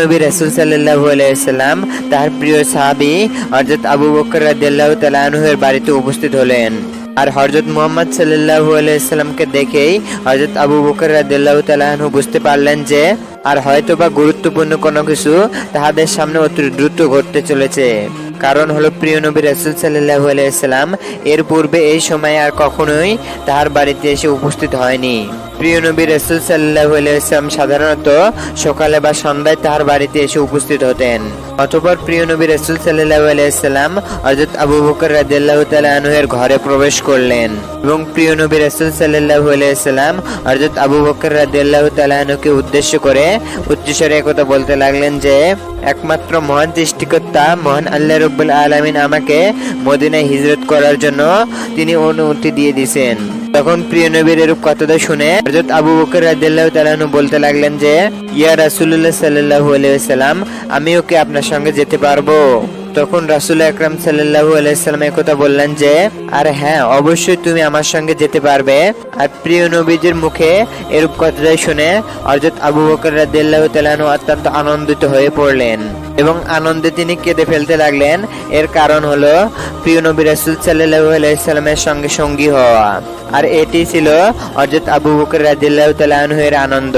নবী রাসুল সাল্লাহ আলাইসাল্লাম তার প্রিয় সাহাবি হজরত আবু বকর রাদিয়াল্লাহ তালাহুয়ের বাড়িতে উপস্থিত হলেন। আর হজরত মোহাম্মদ সাল্লাহ আলাইসাল্লামকে দেখেই হজরত আবু বকর রাদিয়াল্লাহ তালাহু বুঝতে পারলেন যে আর হয়তো বা গুরুত্বপূর্ণ কোনো কিছু তাহাদের সামনে অতি দ্রুত ঘটতে চলেছে। কারণ হলো প্রিয় নবী রাসুল সাল্লাহ আলাইসাল্লাম এর পূর্বে এই সময় আর কখনোই তাহার বাড়িতে এসে উপস্থিত হয়নি। প্রিয় নবী রসুল সাল্লাহ আলাইসাল্লাম সাধারণত সকালে বা সন্ধ্যায় তার বাড়িতে এসে উপস্থিত হতেন। অতপর প্রিয় নবী রসুল সাল্লাহ আলাইসাল্লাম হজরত আবু বকর রাদিয়াল্লাহু তাআলা আনহুয়ের ঘরে প্রবেশ করলেন এবং প্রিয় নবী রসুল সাল্লাহ আলাইসাল্লাম হজরত আবু বকর রাদিয়াল্লাহু তাআলা আনহুকে উদ্দেশ্য করে উচ্চস্বরে একথা বলতে লাগলেন যে, একমাত্র মহান সৃষ্টিকর্তা, মহান আল্লাহ রব্বুল আলামিন আমাকে মদিনায় হিজরত করার জন্য তিনি অনুমতি দিয়ে দিয়েছেন। তখন প্রিয় নবীর এরূপ কথাটা শুনে হজরত আবু বকর রাদিয়াল্লাহু তাআলা আনহু বলতে লাগলেন যে, ইয়া রাসূলুল্লাহ সাল্লাল্লাহু আলাইহি সাল্লাম আমি ওকে আপনার সঙ্গে যেতে পারব। তখন রাসুল আকরাম সাল্লাহু আলাইসাল্লাম কথা বললেন যে, আর হ্যাঁ অবশ্যই তুমি আমার সঙ্গে যেতে পারবে। আর প্রিয় নবীজির মুখে এরূপ কথাটাই শুনে হযরত আবু বকর রাদিয়াল্লাহু তাআলা আনহু অত্যন্ত আনন্দিত হয়ে পড়লেন এবং আনন্দে তিনি কেঁদে ফেলতে লাগলেন। এর কারণ হলো, প্রিয় নবী রাসূল সাল্লাল্লাহু আলাইহি সাল্লামের সঙ্গে সঙ্গী হওয়া। আর এটি ছিল হযরত আবু বকর তাআলা এর আনন্দ।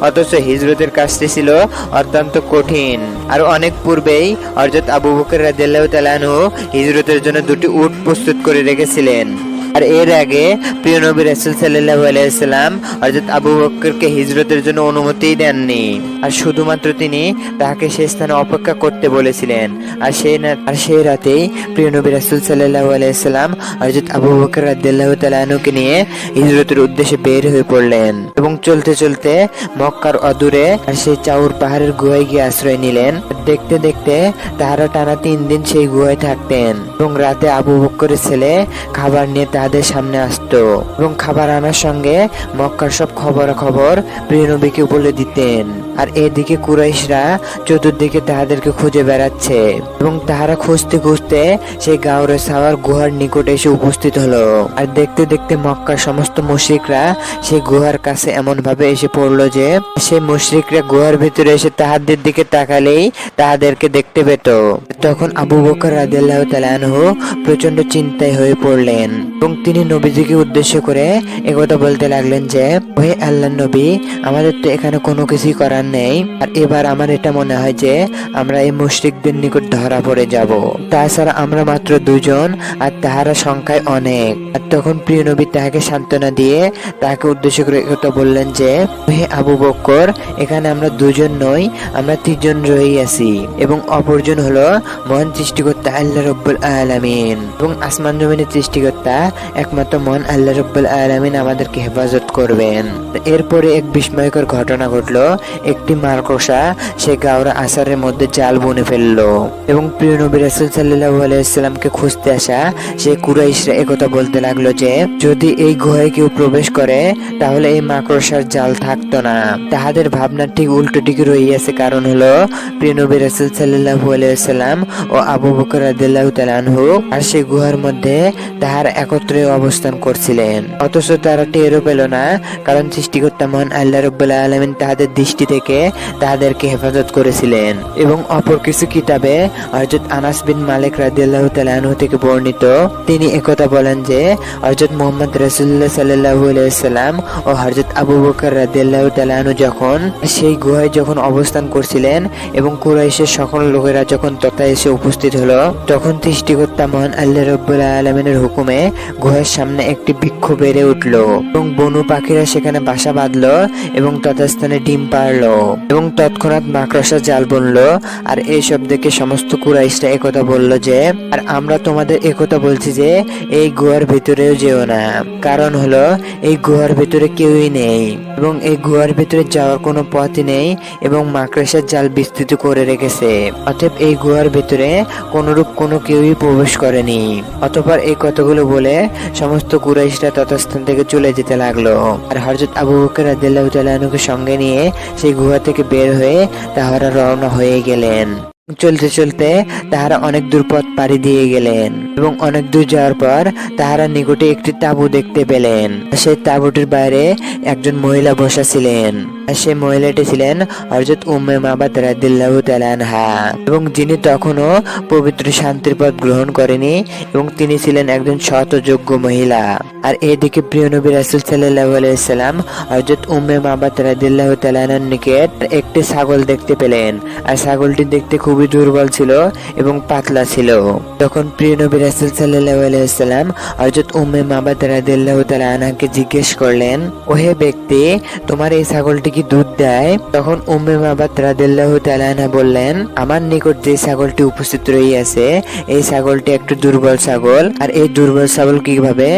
অথচ হিজরতের কাজটি ছিল অত্যন্ত কঠিন। আর অনেক পূর্বেই হযরত আবু বকর রাদিয়াল্লাহু তাআলা আনহু হিজরতের জন্য দুটি উট প্রস্তুত করে রেখেছিলেন। আর এর আগে প্রিয় নবী রাসূল সাল্লাল্লাহু আলাইহি সাল্লাম হযরত আবু বকরকে হিজরতের জন্য অনুমতিই দেননি। আর শুধুমাত্র তিনি তাকে সে স্থানে অপেক্ষা করতে বলেছিলেন। আর সেই আর সেই রাতেই প্রিয় নবী রাসূল সাল্লাল্লাহু আলাইহি সাল্লাম হযরত আবু বকর রাদিয়াল্লাহু তাআলা আনহুকে নিয়ে হিজরতের উদ্দেশ্যে বের হয়ে পড়লেন এবং চলতে চলতে মক্কার অদূরে আর সেই চাউর পাহাড়ের গুহায় গিয়ে আশ্রয় নিলেন। দেখতে দেখতে তাহারা টানা তিন দিন সেই গুহায় থাকতেন। এবং রাতে আবু বক্করের ছেলে খাবার নিয়ে তাদের সামনে আসত এবং খাবার আনার সঙ্গে মক্কার সব খবর খবর প্রিয় নবীকে বলে দিতেন। আর এদিকে কুরাইশরা চতুর্দিকে তাহাদেরকে খুঁজে বেড়াচ্ছে এবং তাহারা খুঁজতে খুঁজতে সেই গাউরে সাওয়ার গুহার নিকটে এসে উপস্থিত হলো। আর দেখতে দেখতে মক্কার সমস্ত মুশরিকরা সেই গুহার কাছে এমন ভাবে এসে পড়ল যে, সেই মুশরিকরা গুহার ভিতরে এসে তাহাদের দিকে তাকালেই তাহাদেরকে দেখতে পেত। তখন আবু বকর রাদিয়াল্লাহু তাআলা আনহু প্রচণ্ড চিন্তায় হয়ে পড়লেন এবং তিনি নবীজিকে উদ্দেশ্য করে একথা বলতে লাগলেন যে হে আল্লাহ নবী, আমাদের তো এখানে কোনো কিছুই করার নেই। আর এবার আমার এটা মনে হয় যে আমরা এই মুশরিকদের নিকট ধরা পড়ে যাব। তাছাড়া আমরা মাত্র দুজন, আর তাহারা সংখ্যায় অনেক। আর তখন প্রিয় নবী তাহাকে সান্ত্বনা দিয়ে তাকে উদ্দেশ্য করে একথা বললেন যে, হে আবু বক্কর, এখানে আমরা দুজন নই, আমরা তিনজন আছি। এবং অপরজন হলো মহান সৃষ্টিকর্তা আল্লাহ রব্বুল আলামিন। এবং আসমান জমিনের সৃষ্টিকর্তা একমাত্র মহান আল্লাহ রব্বুল আলামিন আমাদেরকে হেফাজত করবেন। এরপরে এক বিস্ময়কর ঘটনা ঘটলো। একটি মারকসা, সে গাওরা আসারের মধ্যে জাল বুনে ফেলল। এবং প্রিয় নবী রাসূল সাল্লাল্লাহু আলাইহি সাল্লামকে খুঁজতে আসা সেই কুরাইশরা একথা বলতে লাগল যে, যদি এই গুহায় কেউ প্রবেশ করে, তাহলে এই মাকড়সার জাল থাকতো না। তাহাদের ভাবনা ঠিক উল্টো দিকে রইয়াছে, কারণ হলো, প্রিয় নবী রাসূল সাল্লাল্লাহু আলাইহি সাল্লাম ও আবু বকর রাদিয়াল্লাহু তাআলা আর সেই গুহার মধ্যে তাহার একত্রে অবস্থান করছিলেন। অথচ তারা টেরও পেল না, কারণ সৃষ্টিকর্তা মহান আল্লাহ রব্বুল আলামিন তাহাদের দৃষ্টি থেকে তাহাদেরকে হেফাজত করেছিলেন। এবং অপর কিছু কিতাবে হযরত আনাস বিন মালিক রাদিয়াল্লাহু তাআলা থেকে বর্ণিত, তিনি একথা বলেন যে, হযরত মুহাম্মদ রাসূলুল্লাহ সাল্লাল্লাহু আলাইহি সাল্লাম ও হযরত আবু বকর রাদিয়াল্লাহু তাআলা যখন সেই গুহায় যখন অবস্থান করছিলেন এবং কুরাইশের সকল লোকেরা যখন তথা এসে উপস্থিত হলো, তখন সৃষ্টিকর্তা মহান আল্লাহ রব্বুল আলমিনের হুকুমে গুহার সামনে একটি বৃক্ষ বেড়ে উঠল এবং বনু পাখিরা সেখানে বাসা বাঁধলো এবং তথাস্থানে ডিম পারল এবং তৎক্ষণাৎ মাকড়সা জাল বুনলো আর এইসব দেখে সমস্ত কুরাইশরা একথা বলল যে, আর আমরা তোমাদের একথা বলছি যে, এই গুহার ভিতরেও যেও না। কারণ হলো, এই গুহার ভিতরে কেউই নেই। এবং এই গুহার ভিতরে যাওয়ার কোনো পথই নেই এবং মাকড়সার জাল বিস্তৃত করে রেখেছে। অতএব এই গুহার ভিতরে কোনরূপ কোনো কেউই প্রবেশ করেনি। অতঃপর এই কথাগুলো বলে সমস্ত কুরাইশরা তথাস্থান থেকে চলে যেতে লাগল। আর হযরত আবু বকর আনহুকে সঙ্গে নিয়ে সেই গুহা থেকে বের হয়ে তাহারা রওনা হয়ে গেলেন। চলতে চলতে তাহারা অনেক দূর পথ পাড়ি দিয়ে গেলেন এবং অনেক দূর যাওয়ার পর তাহারা নিকটে একটি তাঁবু দেখতে পেলেন। সেই তাঁবুটির বাইরে একজন মহিলা বসা ছিলেন। সেই মহিলাটি ছিলেন হযরত উম্মে মাবাদ রাদিল্লাহু তাআলা আনহা এবং যিনি তখনও পবিত্র শান্তির পথ গ্রহণ করেনি এবং তিনি ছিলেন একজন শত যোগ্য মহিলা। আর এদিকে প্রিয় নবী রাসূল সাল্লাল্লাহু আলাইহি সাল্লাম হযরত উম্মে মাবাদ রাদিল্লাহু তাআলা আনহার নিকট একটি ছাগল দেখতে পেলেন। আর ছাগলটি দেখতে খুবই দুর্বল ছিল এবং পাতলা ছিল। তখন প্রিয় নবী রাসূল সাল্লাল্লাহু আলাইহি সাল্লাম হযরত উম্মে মাবাদ রাদিয়াল্লাহু তাআলা আনহাকে জিজ্ঞেস করলেন, ওহে ব্যক্তি, তোমার এই ছাগলটি কি দুধ দেয়? তখন উম্মে মাবাদ রাদিয়াল্লাহু তাআলা আনহা বললেন, আমার নিকট যে ছাগলটি উপস্থিত রইয়াছে এই ছাগলটি একটু দুর্বল ছাগল, আর এই দুর্বল ছাগল কীভাবে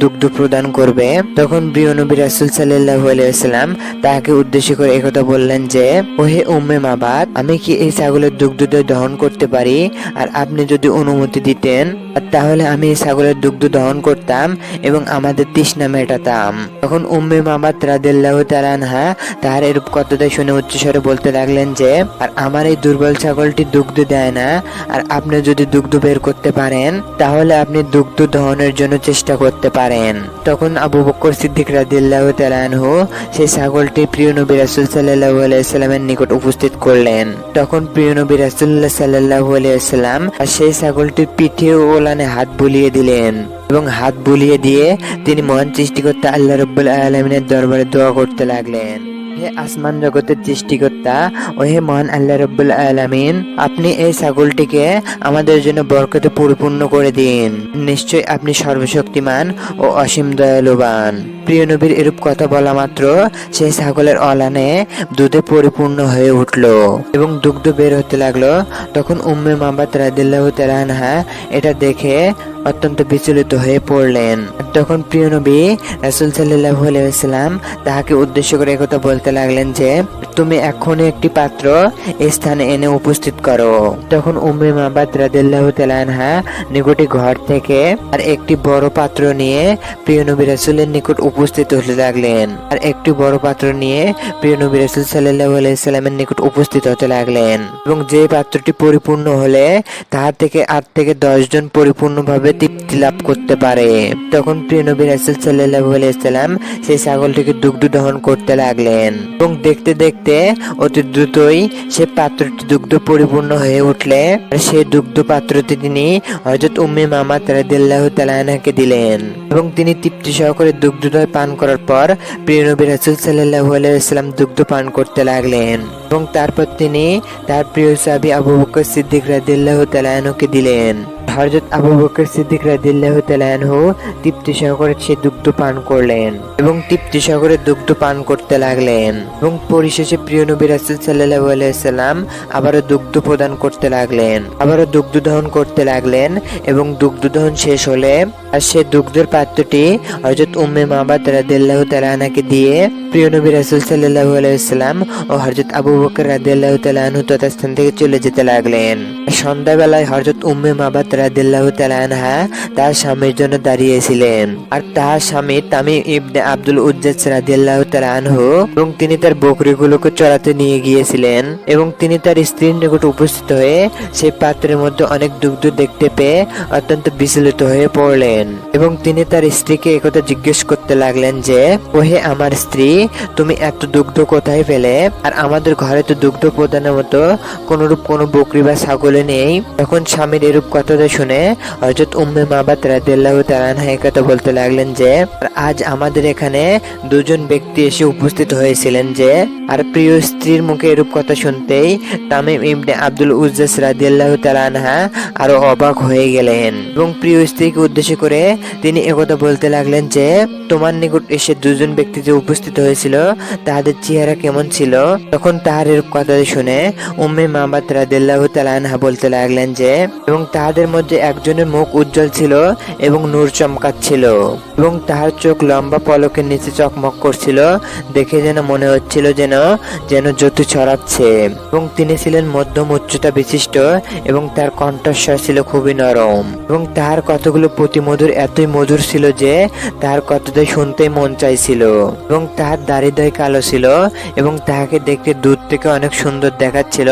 দুগ্ধ প্রদান করবে? তখন প্রিয় নবী রাসূল সাল্লাল্লাহু আলাইহি সাল্লাম তাহাকে উদ্দেশ্য করে একথা বললেন যে, ওহে উম্মে মাবাদ আমি কি এই ছাগলের দুগ্ধ দহন করতে পারি। আর আপনি যদি অনুমতি দিতেন, তাহলে আমি এই ছাগলের দুগ্ধ দহন করতাম এবং আমাদের তৃষ্ণা মেটাতাম। তখন উম্মে মামাত রাদিল্লাহু তাআলা আনহা তাহার এরূপ কথাটা শুনে উচ্চস্বরে বলতে লাগলেন যে, আর আমার এই দুর্বল ছাগলটি দুগ্ধ দেয় না। আর আপনি যদি দুগ্ধ বের করতে পারেন, তাহলে আপনি দুগ্ধ দহনের জন্য চেষ্টা করতে পারেন। তখন আবু বকর সিদ্দিক রাদিল্লাহু তাআলা আনহু সেই ছাগলটি প্রিয় নবী রাসূল সাল্লাল্লাহু আলাইহি সাল্লামের নিকট উপস্থিত করলেন। তখন প্রিয় নবী সাল্লাল্লাহু আলাইহি আলিয়াল্লাম সেই ছাগলটি পিঠে ওলানে হাত বুলিয়ে দিলেন এবং হাত বুলিয়ে দিয়ে তিনি মহান সৃষ্টিকর্তা আল্লাহ রব্বুল আলমিনের দরবারে দোয়া করতে লাগলেন। হে আসমান জগতের সৃষ্টিকর্তা ও হে মহান আল্লাহ রব্বুল আলামিন, আপনি এই ছাগলটিকে আমাদের জন্য বরকতে পরিপূর্ণ করে দিন। নিশ্চয় আপনি সর্বশক্তিমান ও অসীম দয়ালুবান। প্রিয় নবীর এরূপ কথা বলা মাত্র সেই ছাগলের অলানে দুধে পরিপূর্ণ হয়ে উঠল এবং দুগ্ধ বের হতে লাগল। তখন উম্মে মাবাদ রাদিল্লাহ তালানহা এটা দেখে অত্যন্ত বিচলিত হয়ে পড়লেন। তখন প্রিয় নবী রাসুল সাল্লাহ আলাইসাল্লাম তাহাকে উদ্দেশ্য করে একথা বলতে লাগলেন যে তুমি এখনই একটি পাত্র স্থানে এনে উপস্থিত করো। তখন উম্মে মাবাদ রাদিল্লাহ তালানহা নিকটে ঘর থেকে আর একটি বড় পাত্র নিয়ে প্রিয় নবী রাসুলের নিকট উপস্থিত হতে লাগলেন। আর একটি বড় পাত্র নিয়ে প্রিয় নবী রাসুল সাল্লাহ আলাইসাল্লামের নিকট উপস্থিত হতে লাগলেন। এবং যে পাত্রটি পরিপূর্ণ হলে তাহার থেকে আট থেকে দশ জন পরিপূর্ণভাবে তৃপ্তি লাভ করতে পারে। তখন প্রিয় নবী রাসুল সাল্লাহ আলাইসাল্লাম সেই ছাগলটিকে দুগ্ধ দহন করতে লাগলেন। এবং দেখতে দেখতে অতি দ্রুতই সে পাত্রটি দুগ্ধ পরিপূর্ণ হয়ে উঠলে সে দুগ্ধ পাত্রটি তিনি হজরত উম্মে মামা তালাদিল্লাহ তালাহাকে দিলেন। এবং তিনি তৃপ্তি সহকারে দুগ্ধদয় পান করার পর প্রিয়নবী রাসুল সাল্লাহ আলাইহি দুগ্ধ পান করতে লাগলেন। এবং তারপর তিনি তার প্রিয় সাহাবী আবু বকর সিদ্দিক রাদিয়াল্লাহু তাআলা আনহুকে দিলেন। হযরত আবু বকর সিদ্দিক রাদিয়াল্লাহু তাআলা তৃপ্তি সহকারে সে দুগ্ধ পান করলেন এবং তৃপ্তি সহকারে দুগ্ধ পান করতে লাগলেন এবং পরিশেষে প্রিয় নবী রাসূল সাল্লাল্লাহু আলাইহি সাল্লাম আবারও দুগ্ধ প্রদান করতে লাগলেন, আবারও দুগ্ধ দহন করতে লাগলেন এবং দুগ্ধ দহন শেষ হলে আর সে দুগ্ধের পাত্রটি হযরত উম্মে মাবাদ রাদিয়াল্লাহু তাআলা দিয়ে প্রিয় নবী রাসূল সাল্লাল্লাহু আলাইহি সাল্লাম ও হযরত আবু বকর রাদিয়াল্লাহু তাআলা আনহু তথাস্থান থেকে চলে যেতে লাগলেন। সন্ধ্যাবেলায় উম্মে আনহা তার স্বামীর জন্য আর স্বামী তামিম ইবনে আব্দুল উজ্জাজ আনহু এবং তিনি তার বকরিগুলোকে চড়াতে নিয়ে গিয়েছিলেন এবং তিনি তার স্ত্রীর নিকট উপস্থিত হয়ে সেই পাত্রের মধ্যে অনেক দুগ্ধ দেখতে পেয়ে অত্যন্ত বিচলিত হয়ে পড়লেন এবং তিনি তার স্ত্রীকে একথা জিজ্ঞেস করতে লাগলেন যে, ওহে আমার স্ত্রী, তুমি এত দুগ্ধ কোথায় পেলে? আর আমাদের ঘরে তো দুগ্ধ প্রদানের মতো কোনরূপ কোনো বকরি বা ছাগলে নেই। তখন স্বামীর এরূপ কথাটা শুনে হযরত উম্মে মাবাত আনহা এই কথা বলতে লাগলেন যে, আজ আমাদের এখানে দুজন ব্যক্তি এসে উপস্থিত হয়েছিলেন যে, আর প্রিয় স্ত্রীর মুখে এরূপ কথা শুনতেই তামিম ইবনে আব্দুল উজ্জাস রাদিয়াল্লাহু তাআলা আনহা আরও অবাক হয়ে গেলেন এবং প্রিয় স্ত্রীকে উদ্দেশ্য করে তিনি একথা বলতে লাগলেন যে, তোমার নিকট এসে দুজন ব্যক্তি যে উপস্থিত হয়েছিল, তাদের চেহারা কেমন ছিল? তখন তাহার এরূপ কথা শুনে উম্মে মাবাত রাদিয়াল্লাহু তাআলা আনহা বলতে লাগলেন যে, এবং তাহাদের মধ্যে একজনের মুখ উজ্জ্বল ছিল এবং নূর চমকাচ্ছিল এবং তাহার চোখ লম্বা পলকের নিচে চকমক করছিল, দেখে যেন মনে হচ্ছিল যেন যেন জ্যোতি ছড়াচ্ছে। এবং তিনি ছিলেন মধ্যম উচ্চতা বিশিষ্ট এবং তার কণ্ঠস্বর ছিল খুবই নরম। এবং তাহার কতগুলো প্রতিমধুর এতই মধুর ছিল যে, তাহার কতটাই শুনতেই মন চাইছিল। এবং তাহার দাড়িদ্বয় কালো ছিল এবং তাহাকে দেখতে দূর থেকে অনেক সুন্দর দেখাচ্ছিল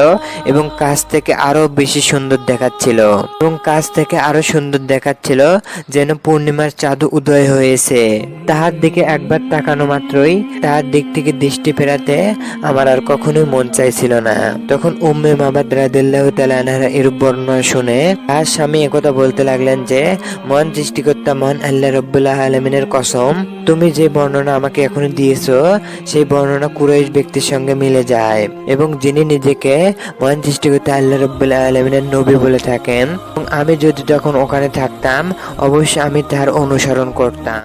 এবং কাছ থেকে আরও বেশি সুন্দর দেখাচ্ছিল। এবং কাছ থেকে আরও সুন্দর দেখাচ্ছিল যেন পূর্ণিমার চাঁদ উদয় হয়েছে। তাহার দিকে একবার তাকানো মাত্রই তাহার দিক থেকে দৃষ্টি ফেরাতে আমার আর কখনোই মন চাইছিল না। তখন উম্মে মাবাদ রাদিল্লাহ তালানহারা এর বর্ণনা শুনে তার স্বামী একথা বলতে লাগলেন যে, মন সৃষ্টিকর্তা মন আল্লাহ রব্বুল্লাহ আলমিনের কসম তুমি যে বর্ণনা আমাকে এখন দিয়েছ, সেই বর্ণনা কুরাইশ ব্যক্তির সঙ্গে মিলে যায় এবং যিনি নিজেকে মহান সৃষ্টিকর্তা আল্লাহ রব্বুল্লাহ আলমিনের নবী বলে থাকেন আমি যদি তখন ওখানে থাকতাম, অবশ্যই আমি তার অনুসরণ করতাম।